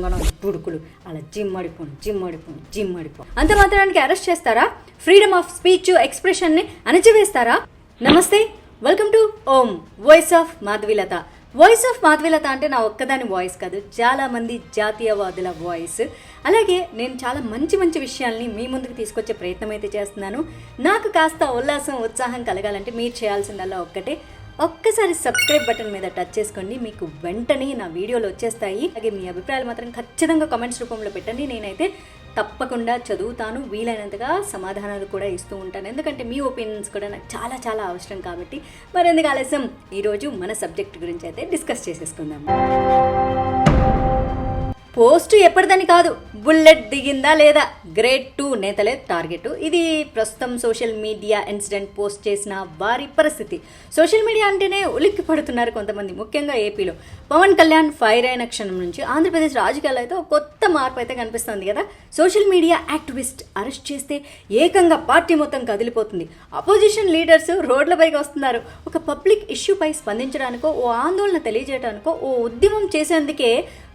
తెలంగాణ దుడుకులు అలా జిమ్ అడిపోను జిమ్ అడిపోను జిమ్ అంత మాత్రానికి అరెస్ట్ చేస్తారా? ఫ్రీడమ్ ఆఫ్ స్పీచ్ ఎక్స్ప్రెషన్ని అణచివేస్తారా? నమస్తే welcome to Om voice of Madhavilatha voice of Madhavilatha అంటే నా ఒక్కదాని వాయిస్ కాదు చాలా మంది జాతీయవాదుల వాయిస్ అలాగే నేను చాలా మంచి మంచి విషయాల్ని మీ ముందుకు తీసుకొచ్చే ప్రయత్నం అయితే చేస్తున్నాను. నాకు కాస్త ఉల్లాసం ఉత్సాహం కలగాలంటే మీరు చేయాల్సిందల్లా ఒక్కటే. ఒక్కసారి సబ్స్క్రైబ్ బటన్ మీద టచ్ చేసుకోండి. మీకు వెంటనే నా వీడియోలు వచ్చేస్తాయి. అలాగే మీ అభిప్రాయాలు మాత్రం ఖచ్చితంగా కామెంట్స్ రూపంలో పెట్టండి. నేనైతే తప్పకుండా చదువుతాను. వీలైనంతగా సమాధానాలు కూడా ఇస్తూ ఉంటాను. ఎందుకంటే మీ ఒపీనియన్స్ కూడా నాకు చాలా చాలా అవసరం కాబట్టి మరెందుకు ఆలస్యం? ఈరోజు మన సబ్జెక్ట్ గురించి అయితే డిస్కస్ చేసేసుకుందాం పోస్ట్ ఎప్పటిదని కాదు బుల్లెట్ దిగిందా లేదా? గ్రేడ్ టూ నేతలే టార్గెట్. ఇది ప్రస్తుతం సోషల్ మీడియా ఇన్సిడెంట్ పోస్ట్ చేసిన వారి పరిస్థితి. సోషల్ మీడియా అంటేనే ఉలిక్కి పడుతున్నారు కొంతమంది ముఖ్యంగా ఏపీలో. పవన్ కళ్యాణ్ ఫైర్ అయిన క్షణం నుంచి ఆంధ్రప్రదేశ్ రాజకీయాల్లో అయితే కొత్త మార్పు అయితే కనిపిస్తుంది కదా? సోషల్ మీడియా యాక్టివిస్ట్ అరెస్ట్ చేస్తే ఏకంగా పార్టీ మొత్తం కదిలిపోతుంది. అపోజిషన్ లీడర్స్ రోడ్లపైకి వస్తున్నారు. ఒక పబ్లిక్ ఇష్యూపై స్పందించడానికో ఓ ఆందోళన తెలియజేయడానికో ఓ ఉద్యమం చేసేందుకే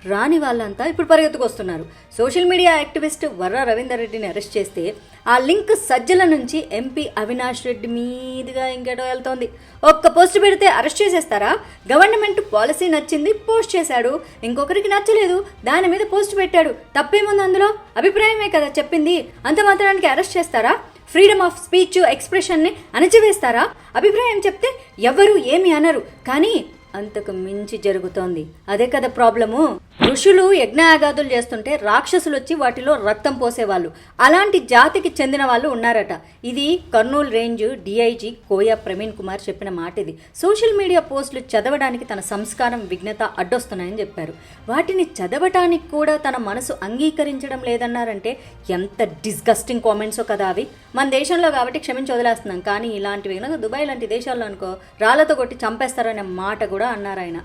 రాని వాళ్ళంతా ఇప్పుడు పరిగెత్తుకొస్తున్నారు. Social media activist Varra Ravinder రెడ్డిని అరెస్ట్ చేస్తే ఆ లింక్ సజ్జల నుంచి ఎంపీ అవినాష్ రెడ్డి మీదుగా ఇంకేటో వెళ్తోంది. ఒక్క పోస్ట్ పెడితే అరెస్ట్ చేసేస్తారా? గవర్నమెంట్ పాలసీ నచ్చింది పోస్ట్ చేశాడు. ఇంకొకరికి నచ్చలేదు. దాని మీద పోస్ట్ పెట్టాడు. తప్పేముంది అందులో? అభిప్రాయమే కదా చెప్పింది. అంత మాత్రానికి అరెస్ట్ చేస్తారా? ఫ్రీడమ్ ఆఫ్ స్పీచ్ ఎక్స్ప్రెషన్ని అణచివేస్తారా? అభిప్రాయం చెప్తే ఎవరు ఏమి అనరు. కానీ అంతకు మించి జరుగుతోంది. అదే కదా ప్రాబ్లము. ఋషులు యజ్ఞయాగాదులు చేస్తుంటే రాక్షసులు వచ్చి వాటిలో రక్తం పోసేవాళ్ళు. అలాంటి జాతికి చెందిన వాళ్ళు ఉన్నారట. ఇది కర్నూలు రేంజ్ డిఐజీ కోయా ప్రవీణ్ కుమార్ చెప్పిన మాట ఇది సోషల్ మీడియా పోస్టులు చదవడానికి తన సంస్కారం విఘ్నత అడ్డొస్తున్నాయని చెప్పారు. వాటిని చదవటానికి కూడా తన మనసు అంగీకరించడం లేదన్నారంటే ఎంత డిస్గస్టింగ్ కామెంట్సో కదా అవి. మన దేశంలో కాబట్టి క్షమించి వదిలేస్తున్నాం కానీ ఇలాంటివి కనుక దుబాయ్ లాంటి దేశాల్లో అనుకో రాళ్ళతో కొట్టి చంపేస్తారనే మాట కూడా అన్నారు ఆయన.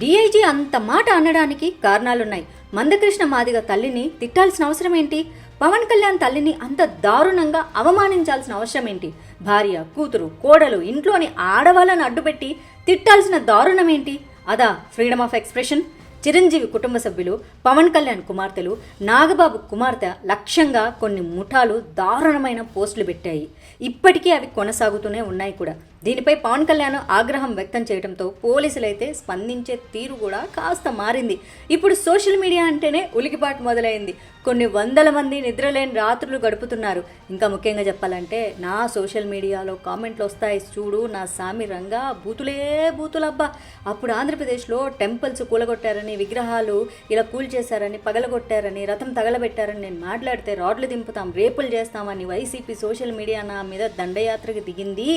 డిఐజీ అంత మాట అనడానికి కారణాలున్నాయి. మందకృష్ణ మాదిగ తల్లిని తిట్టాల్సిన అవసరం ఏంటి పవన్ కళ్యాణ్ తల్లిని అంత దారుణంగా అవమానించాల్సిన అవసరం ఏంటి భార్య కూతురు కోడలు ఇంట్లోని ఆడవాళ్ళని అడ్డుపెట్టి తిట్టాల్సిన దారుణం ఏంటి అదా ఫ్రీడమ్ ఆఫ్ ఎక్స్ప్రెషన్? చిరంజీవి కుటుంబ సభ్యులు పవన్ కళ్యాణ్ కుమార్తెలు నాగబాబు కుమార్తె లక్ష్యంగా కొన్ని ముఠాలు దారుణమైన పోస్టులు పెట్టాయి. ఇప్పటికీ అవి కొనసాగుతూనే ఉన్నాయి కూడా. దీనిపై పవన్ కళ్యాణ్ ఆగ్రహం వ్యక్తం చేయడంతో పోలీసులైతే స్పందించే తీరు కూడా కాస్త మారింది. ఇప్పుడు సోషల్ మీడియా అంటేనే ఉలికిపాటు మొదలైంది. కొన్ని వందల మంది నిద్రలేని రాత్రులు గడుపుతున్నారు. ఇంకా ముఖ్యంగా చెప్పాలంటే నా సోషల్ మీడియాలో కామెంట్లు వస్తాయి. చూడు నా సామి రంగా బూతులే బూతులబ్బా అప్పుడు ఆంధ్రప్రదేశ్లో టెంపుల్స్ కూలగొట్టారని విగ్రహాలు ఇలా కూల్చేశారని పగలగొట్టారని రథం తగలబెట్టారని నేను మాట్లాడితే రాడ్లు దింపుతాం రేపులు చేస్తామని వైసీపీ సోషల్ మీడియా నా మీద దండయాత్రకు దిగింది.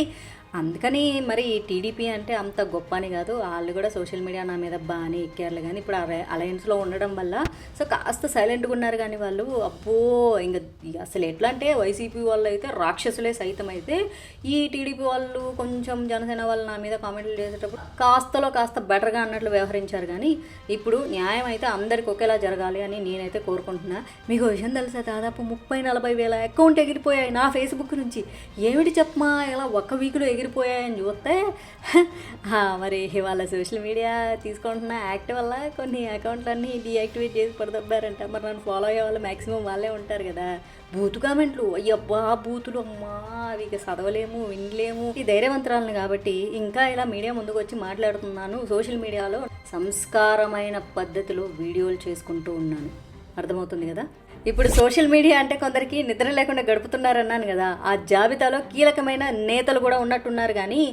అందుకని మరి టీడీపీ అంటే అంత గొప్ప అని కాదు. వాళ్ళు కూడా సోషల్ మీడియా నా మీద బాగానే ఎక్కారు. కానీ ఇప్పుడు అలయన్స్లో ఉండడం వల్ల సో కాస్త సైలెంట్గా ఉన్నారు కానీ వాళ్ళు. అబ్బో ఇంకా అసలు ఎట్లా అంటే వైసీపీ వాళ్ళు అయితే రాక్షసులే సైతం అయితే ఈ టీడీపీ వాళ్ళు కొంచెం జనసేన వాళ్ళు నా మీద కామెంట్లు చేసేటప్పుడు కాస్తలో కాస్త బెటర్గా అన్నట్లు వ్యవహరించారు. కానీ ఇప్పుడు న్యాయం అయితే అందరికి ఒకేలా జరగాలి అని నేనైతే కోరుకుంటున్నా. మీకు విషయం తెలుసా? దాదాపు ముప్పై నలభై వేల అకౌంట్ ఎగిరిపోయాయి నా ఫేస్బుక్ నుంచి. ఏమిటి చెప్పమా? ఇలా ఒక్క వీక్లో ఎగిరిపోయాయని చూస్తే మరి వాళ్ళ సోషల్ మీడియా తీసుకుంటున్న యాక్ట్ వల్ల కొన్ని అకౌంట్లన్నీ డీయాక్టివేట్ చేసి పడదబ్బారంట. మరి నన్ను ఫాలో అయ్యే వాళ్ళు మ్యాక్సిమం వాళ్ళే ఉంటారు కదా. బూతు కామెంట్లు. అయ్యబ్బా బూతులు అమ్మా. అవి ఇక చదవలేము వినలేము. ఈ ధైర్యవంతరాలను కాబట్టి ఇంకా ఇలా మీడియా ముందుకు వచ్చి మాట్లాడుతున్నాను. సోషల్ మీడియాలో సంస్కారమైన పద్ధతిలో వీడియోలు చేసుకుంటూ ఉన్నాను. అర్థమవుతుంది కదా? ఇప్పుడు సోషల్ మీడియా అంటే కొందరికి నిద్ర లేకుండా గడుపుతున్నారన్నాను కదా. ఆ జాబితాలో కీలకమైన నేతలు కూడా ఉన్నట్టున్నారు కానీ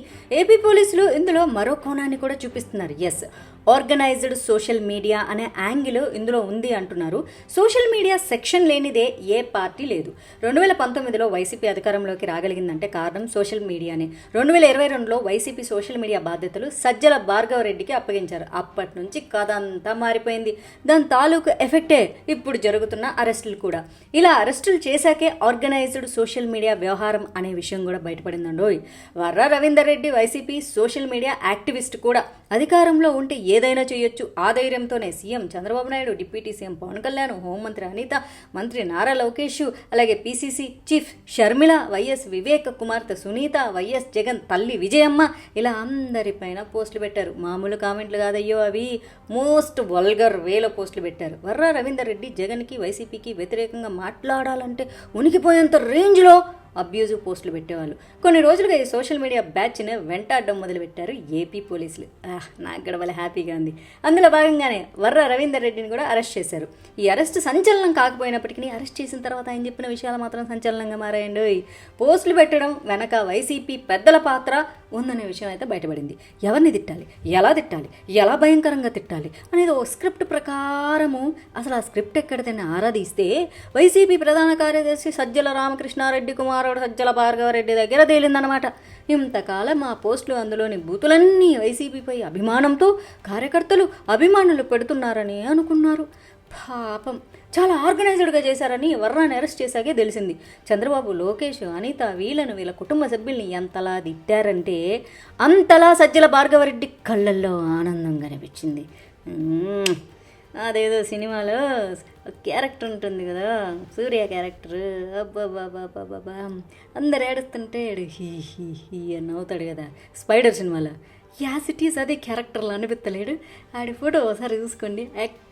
ఏపీ పోలీసులు ఇందులో మరో కోణాన్ని కూడా చూపిస్తున్నారు. ఎస్ ఆర్గనైజ్డ్ సోషల్ మీడియా అనే యాంగిల్ ఇందులో ఉంది అంటున్నారు. సోషల్ మీడియా సెక్షన్ లేనిదే ఏ పార్టీ లేదు. రెండు వేల పంతొమ్మిదిలో వైసీపీ అధికారంలోకి రాగలిగిందంటే కారణం సోషల్ మీడియానే. రెండు వేల ఇరవై రెండులో వైసీపీ సోషల్ మీడియా బాధ్యతలు సజ్జల భార్గవ రెడ్డికి అప్పగించారు. అప్పటి నుంచి కథ అంతా మారిపోయింది. దాని తాలూకు ఎఫెక్టే ఇప్పుడు జరుగుతున్న అరెస్టులు కూడా. ఇలా అరెస్టులు చేశాకే ఆర్గనైజ్డ్ సోషల్ మీడియా వ్యవహారం అనే విషయం కూడా బయటపడిందండోయ్. Varra Ravinder Reddy YCP social media activist కూడా. అధికారంలో ఉంటే ఏదైనా చేయొచ్చు. ఆ ధైర్యంతోనే CM Chandrababu Naidu deputy CM Pawan Kalyan హోంమంత్రి అనిత మంత్రి నారా లోకేష్ అలాగే PCC chief Sharmila YS Vivek కుమార్తె సునీత వైఎస్ జగన్ తల్లి విజయమ్మ ఇలా అందరిపైన పోస్టులు పెట్టారు. మామూలు కామెంట్లు కాదయ్యో అవి. మోస్ట్ వల్గర్ వేలో పోస్టులు పెట్టారు. వర్రా రవీందర్ రెడ్డి జగన్కి వైసీపీకి వ్యతిరేకంగా మాట్లాడాలంటే ఉనికిపోయేంత రేంజ్లో అబ్యూజివ్ పోస్టులు పెట్టేవాళ్ళు. కొన్ని రోజులుగా ఈ సోషల్ మీడియా బ్యాచ్ని వెంటాడడం మొదలుపెట్టారు ఏపీ పోలీసులు. నాకు గడవల హ్యాపీగా ఉంది. అందులో భాగంగానే వర్ర రవీందర్ రెడ్డిని కూడా అరెస్ట్ చేశారు. ఈ అరెస్ట్ సంచలనం కాకపోయినప్పటికీ అరెస్ట్ చేసిన తర్వాత ఆయన చెప్పిన విషయాలు మాత్రం సంచలనంగా మారాయండి పోస్టులు పెట్టడం వెనక వైసీపీ పెద్దల పాత్ర ఉందనే విషయం అయితే బయటపడింది. ఎవరిని తిట్టాలి? ఎలా తిట్టాలి? ఎలా భయంకరంగా తిట్టాలి? అనేది ఒక స్క్రిప్ట్ ప్రకారము అసలు ఆ స్క్రిప్ట్ ఎక్కడితేనే ఆరాధిస్తే వైసీపీ ప్రధాన కార్యదర్శి సజ్జల రామకృష్ణారెడ్డి కుమారుడు సజ్జల భార్గవరెడ్డి దగ్గర తేలిందనమాట ఇంతకాలం ఆ పోస్టులు అందులోని బూతులన్నీ వైసీపీపై అభిమానంతో కార్యకర్తలు అభిమానులు పెడుతున్నారని అనుకున్నారు. పాపం. చాలా ఆర్గనైజ్డ్గా చేశారని వర్రాన్ని అరెస్ట్ చేశాకే తెలిసింది. చంద్రబాబు లోకేష్ అనిత వీళ్ళను వీళ్ళ కుటుంబ సభ్యుల్ని ఎంతలా తిట్టారంటే అంతలా సజ్జల భార్గవరెడ్డి కళ్ళల్లో ఆనందం కనిపించింది. అదేదో సినిమాలో క్యారెక్టర్ ఉంటుంది కదా సూర్య క్యారెక్టర్. అబ్బాబాబాబాబా అందరు ఏడుస్తుంటే హీ హీ హీ అని నవ్వుతాడు కదా స్పైడర్ సినిమాలో. యాసిటీస్ ఈస్ అదే క్యారెక్టర్లు అనిపిస్తలేడు ఆడి ఫోటో ఒకసారి చూసుకోండి.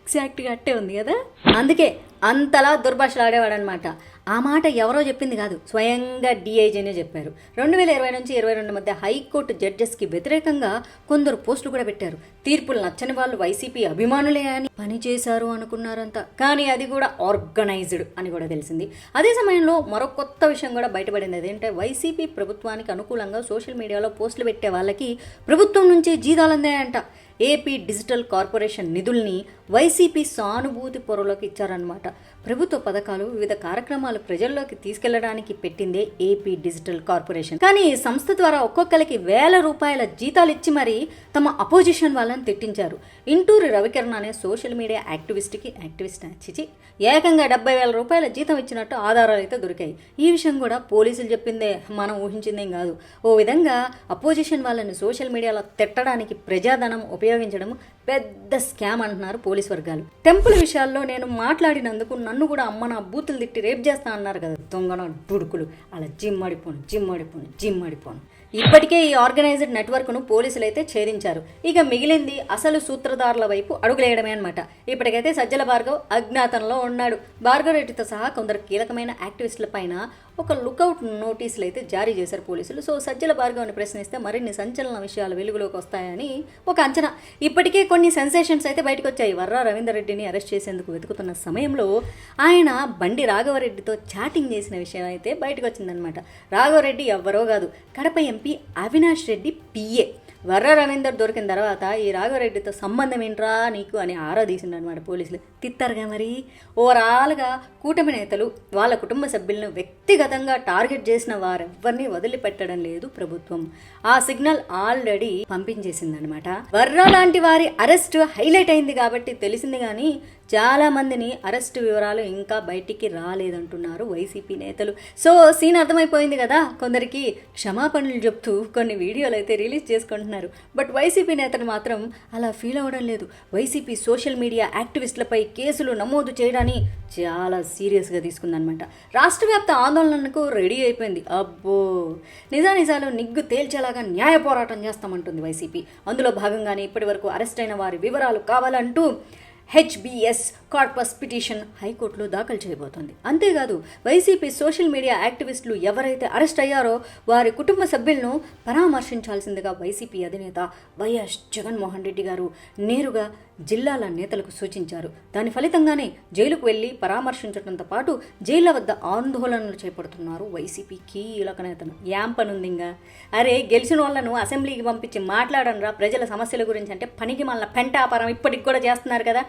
ఎగ్జాక్ట్గా అట్టే ఉంది కదా? అందుకే అంతలా దుర్భాషలు ఆడేవాడనమాట ఆ మాట ఎవరో చెప్పింది కాదు. స్వయంగా డిఐజీనే చెప్పారు. రెండు వేల ఇరవై నుంచి ఇరవై రెండు మధ్య హైకోర్టు జడ్జెస్కి వ్యతిరేకంగా కొందరు పోస్టులు కూడా పెట్టారు. తీర్పులు నచ్చని వాళ్ళు వైసీపీ అభిమానులే అని పని చేశారు అనుకున్నారంతా కానీ అది కూడా ఆర్గనైజ్డ్ అని కూడా తెలిసింది. అదే సమయంలో మరో కొత్త విషయం కూడా బయటపడింది. అదేంటే వైసీపీ ప్రభుత్వానికి అనుకూలంగా సోషల్ మీడియాలో పోస్టులు పెట్టే వాళ్ళకి ప్రభుత్వం నుంచి జీతాలు అందాయంట. ఏపీ డిజిటల్ కార్పొరేషన్ నిధుల్ని వైసీపీ సానుభూతి పొరలోకి ఇచ్చారనమాట ప్రభుత్వ పథకాలు వివిధ కార్యక్రమాలు ప్రజల్లోకి తీసుకెళ్ళడానికి పెట్టిందే ఏపీ డిజిటల్ కార్పొరేషన్. కానీ ఈ సంస్థ ద్వారా ఒక్కొక్కరికి వేల రూపాయల జీతాలు ఇచ్చి మరీ తమ అపోజిషన్ వాళ్ళని తిట్టించారు. ఇంటూరి రవికిరణ్ అనే సోషల్ మీడియా యాక్టివిస్ట్కి యాక్టివిస్ట్ చిచి ఏకంగా డెబ్బై వేల రూపాయల జీతం ఇచ్చినట్టు ఆధారాలు అయితే దొరికాయి. ఈ విషయం కూడా పోలీసులు చెప్పిందే మనం ఊహించిందేం కాదు. ఓ విధంగా అపోజిషన్ వాళ్ళని సోషల్ మీడియాలో తిట్టడానికి ప్రజాధనం ఉపయోగించడం పెద్ద స్కామ్ అంటున్నారు పోలీస్ వర్గాలు. టెంపుల్ విషయాల్లో నేను మాట్లాడినందుకు నన్ను కూడా అమ్మ నా బూతులు తిట్టి రేప్ చేస్తా అన్నారు కదా దొంగన బుడుకులు. అలా జిమ్ ఆడిపోను జిమ్ ఆడిపోను జిమ్ ఆడిపోను. ఇప్పటికే ఈ ఆర్గనైజ్డ్ నెట్వర్క్ను పోలీసులు అయితే ఛేదించారు. ఇక మిగిలింది అసలు సూత్రధారుల వైపు అడుగులేయడమే అనమాట ఇప్పటికైతే సజ్జల భార్గవ్ అజ్ఞాతంలో ఉన్నాడు. భార్గవ్ రెడ్డితో సహా కొందరు కీలకమైన యాక్టివిస్టుల పైన ఒక లుకౌట్ నోటీసులు అయితే జారీ చేశారు పోలీసులు. సో సజ్జల భార్గవ్ని ప్రశ్నిస్తే మరిన్ని సంచలన విషయాలు వెలుగులోకి వస్తాయని ఒక అంచనా. ఇప్పటికే కొన్ని సెన్సేషన్స్ అయితే బయటకు వచ్చాయి వర్రా రవీందర్రెడ్డిని అరెస్ట్ చేసేందుకు వెతుకుతున్న సమయంలో ఆయన బండి రాఘవరెడ్డితో చాటింగ్ చేసిన విషయం అయితే బయటకు వచ్చిందనమాట రాఘవరెడ్డి ఎవ్వరో కాదు కడప ఎంపీ అవినాష్ రెడ్డి పిఏ. వర్ర రవీందర్ దొరికిన తర్వాత ఈ రాఘవరెడ్డితో సంబంధం ఏంట్రా నీకు అని ఆరా తీసిండనమాట పోలీసులు. తిత్తారుగా మరి? ఓవరాల్గా కూటమి నేతలు వాళ్ళ కుటుంబ సభ్యులను వ్యక్తిగతంగా టార్గెట్ చేసిన వారెవ్వరిని వదిలిపెట్టడం లేదు ప్రభుత్వం. ఆ సిగ్నల్ ఆల్రెడీ పంపించేసిందనమాట వర్ర లాంటి వారి అరెస్ట్ హైలైట్ అయింది కాబట్టి తెలిసింది కానీ చాలా మందిని అరెస్ట్ వివరాలు ఇంకా బయటికి రాలేదంటున్నారు వైసీపీ నేతలు. సో సీన్ అర్థమైపోయింది కదా? కొందరికి క్షమాపణలు చెప్తూ కొన్ని వీడియోలు అయితే రిలీజ్ చేసుకుంటున్నారు. బట్ వైసీపీ నేతలు మాత్రం అలా ఫీల్ అవ్వడం లేదు. వైసీపీ సోషల్ మీడియా యాక్టివిస్టులపై కేసులు నమోదు చేయడాన్ని చాలా సీరియస్గా తీసుకుందనమాట. రాష్ట్ర వ్యాప్త ఆందోళనకు రెడీ అయిపోయింది. అబ్బో! నిజానిజాలు నిగ్గు తేల్చేలాగా న్యాయ పోరాటం చేస్తామంటుంది వైసీపీ. అందులో భాగంగానే ఇప్పటివరకు అరెస్ట్ అయిన వారి వివరాలు కావాలంటూ హెచ్బిఎస్ కార్పస్ పిటిషన్ హైకోర్టులో దాఖలు చేయబోతోంది. అంతేకాదు వైసీపీ సోషల్ మీడియా యాక్టివిస్టులు ఎవరైతే అరెస్ట్ అయ్యారో వారి కుటుంబ సభ్యులను పరామర్శించాల్సిందిగా వైసీపీ అధినేత వైఎస్ జగన్మోహన్ రెడ్డి గారు నేరుగా జిల్లాల నేతలకు సూచించారు. దాని ఫలితంగానే జైలుకు వెళ్ళి పరామర్శించడంతో పాటు జైళ్ళ వద్ద ఆందోళనలు చేపడుతున్నారు వైసీపీ కీలక నేతను యాంపనుందింగా. అరే గెలిచిన వాళ్ళను అసెంబ్లీకి పంపించి మాట్లాడనరా ప్రజల సమస్యల గురించి అంటే పనికి మళ్ళీ పెంటాపారం ఇప్పటికి కూడా చేస్తున్నారు కదా.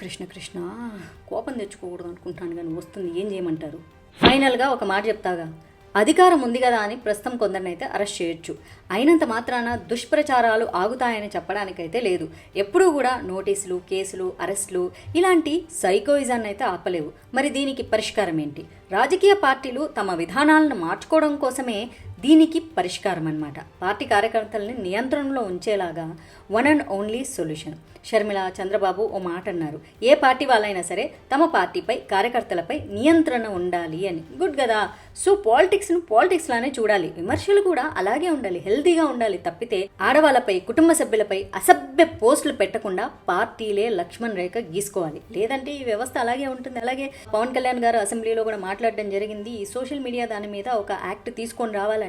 కృష్ణ కృష్ణ. కోపం తెచ్చుకోకూడదు అనుకుంటున్నాను కానీ వస్తుంది. ఏం చేయమంటారు? ఫైనల్గా ఒక మాట చెప్తాగా. అధికారం ఉంది కదా అని ప్రస్తుతం కొందరినైతే అరెస్ట్ చేయొచ్చు. అయినంత మాత్రాన దుష్ప్రచారాలు ఆగుతాయని చెప్పడానికైతే లేదు. ఎప్పుడూ కూడా నోటీసులు కేసులు అరెస్టులు ఇలాంటి సైకోయిజాన్ని అయితే ఆపలేవు. మరి దీనికి పరిష్కారం ఏంటి? రాజకీయ పార్టీలు తమ విధానాలను మార్చుకోవడం కోసమే దీనికి పరిష్కారం అన్నమాట పార్టీ కార్యకర్తల్ని నియంత్రణలో ఉంచేలాగా one and only solution. Sharmila Chandrababu ఓ మాట అన్నారు. ఏ పార్టీ వాళ్ళైనా సరే తమ పార్టీపై కార్యకర్తలపై నియంత్రణ ఉండాలి అని. గుడ్ కదా. సో పాలిటిక్స్ను పాలిటిక్స్ లానే చూడాలి. విమర్శలు కూడా అలాగే ఉండాలి. హెల్తీగా ఉండాలి తప్పితే ఆడవాళ్ళపై కుటుంబ సభ్యులపై అసభ్య పోస్టులు పెట్టకుండా పార్టీలే లక్ష్మణ్ రేఖ గీసుకోవాలి. లేదంటే ఈ వ్యవస్థ అలాగే ఉంటుంది. అలాగే పవన్ కళ్యాణ్ గారు అసెంబ్లీలో కూడా మాట్లాడడం జరిగింది. ఈ సోషల్ మీడియా దాని మీద ఒక యాక్ట్ తీసుకొని రావాలని.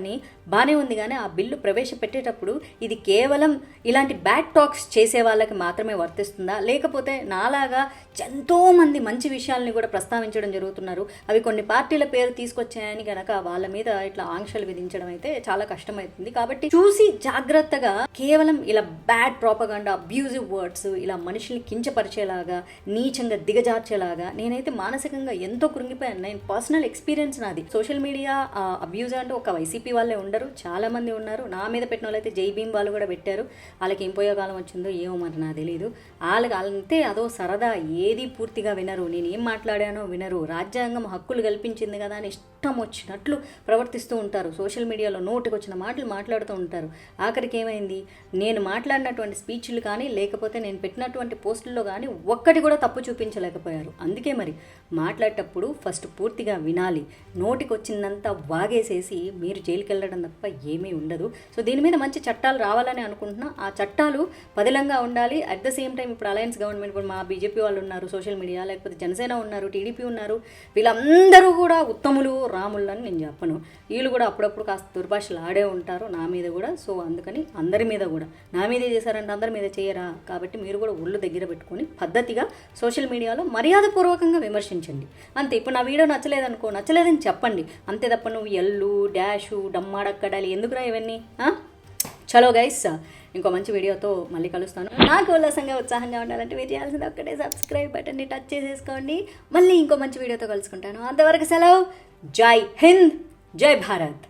బానే ఉంది కానీ ఆ బిల్లు ప్రవేశపెట్టేటప్పుడు ఇది కేవలం ఇలాంటి బ్యాడ్ టాక్స్ చేసే వాళ్ళకి మాత్రమే వర్తిస్తుందా? లేకపోతే నాలాగా ఎంతో మంది మంచి విషయాల్ని కూడా ప్రస్తావించడం జరుగుతున్నారు. అవి కొన్ని పార్టీల పేరు తీసుకొచ్చాయని గనక వాళ్ళ మీద ఇట్లా ఆంక్షలు విధించడం అయితే చాలా కష్టమవుతుంది కాబట్టి చూసి జాగ్రత్తగా కేవలం ఇలా బ్యాడ్ ప్రాపగాండా అబ్యూజివ్ వర్డ్స్ ఇలా మనుషుల్ని కించపరిచేలాగా నీచంగా దిగజార్చేలాగా నేనైతే మానసికంగా ఎంతో కృంగిపోయాను. నేను పర్సనల్ ఎక్స్పీరియన్స్ నాది. సోషల్ మీడియా అబ్యూజ్ అంటే ఒక వైసీపీ వాళ్ళే ఉండరు చాలా మంది ఉన్నారు. నా మీద పెట్టిన వాళ్ళైతే జై భీమ్ వాళ్ళు కూడా పెట్టారు. వాళ్ళకి ఏం పోయే కాలం వచ్చిందో ఏమో మరి నాకు తెలియదు వాళ్ళకి అంతే అదో సరదా. ఏది పూర్తిగా వినరు. నేను ఏం మాట్లాడానో వినరు. రాజ్యాంగం హక్కులు కల్పించింది కదా అని ఇష్టం వచ్చినట్లు ప్రవర్తిస్తూ ఉంటారు. సోషల్ మీడియాలో నోటికి వచ్చిన మాటలు మాట్లాడుతూ ఉంటారు. ఆఖరికి ఏమైంది నేను మాట్లాడినటువంటి స్పీచ్లు కానీ లేకపోతే నేను పెట్టినటువంటి పోస్టుల్లో కానీ ఒక్కటి కూడా తప్పు చూపించలేకపోయారు. అందుకే మరి మాట్లాడేటప్పుడు ఫస్ట్ పూర్తిగా వినాలి. నోటికి వచ్చిందంతా వాగేసేసి మీరు జైలుకి వెళ్ళడం తప్ప ఏమీ ఉండదు. సో దీని మీద మంచి చట్టాలు రావాలని అనుకుంటున్నా. ఆ చట్టాలు పదిలంగా ఉండాలి. అట్ ద సేమ్ టైం ఇప్పుడు అలయన్స్ గవర్నమెంట్ ఇప్పుడు మా బీజేపీ వాళ్ళు ఉన్నారు సోషల్ మీడియా లేకపోతే జనసేన ఉన్నారు టీడీపీ ఉన్నారు వీళ్ళందరూ కూడా ఉత్తములు రాములు అని నేను చెప్పను. వీళ్ళు కూడా అప్పుడప్పుడు కాస్త దుర్భాషలు ఆడే ఉంటారు నా మీద కూడా. సో అందుకని అందరి మీద కూడా. నా మీదే చేశారంటే అందరి మీద చేయరా? కాబట్టి మీరు కూడా ఒళ్ళు దగ్గర పెట్టుకొని పద్ధతిగా సోషల్ మీడియాలో మర్యాదపూర్వకంగా విమర్శించండి. అంతే ఇప్పుడు నా వీడియో నచ్చలేదనుకో నచ్చలేదని చెప్పండి. అంతే తప్ప నువ్వు ఎల్లు డాషు డమ్మాడక్కడాలి ఎందుకురా ఇవన్నీ? చలో గైస్ ఇంకో మంచి వీడియోతో మళ్ళీ కలుస్తాను. నాకు ఉల్లాసంగా ఉత్సాహంగా ఉండాలంటే మీరు చేయాల్సింది ఒక్కటే సబ్స్క్రైబ్ బటన్ని టచ్ చేసేసుకోండి. మళ్ళీ ఇంకో మంచి వీడియోతో కలుసుకుంటాను. అంతవరకు సెలవు. జై హింద్ జై భారత్.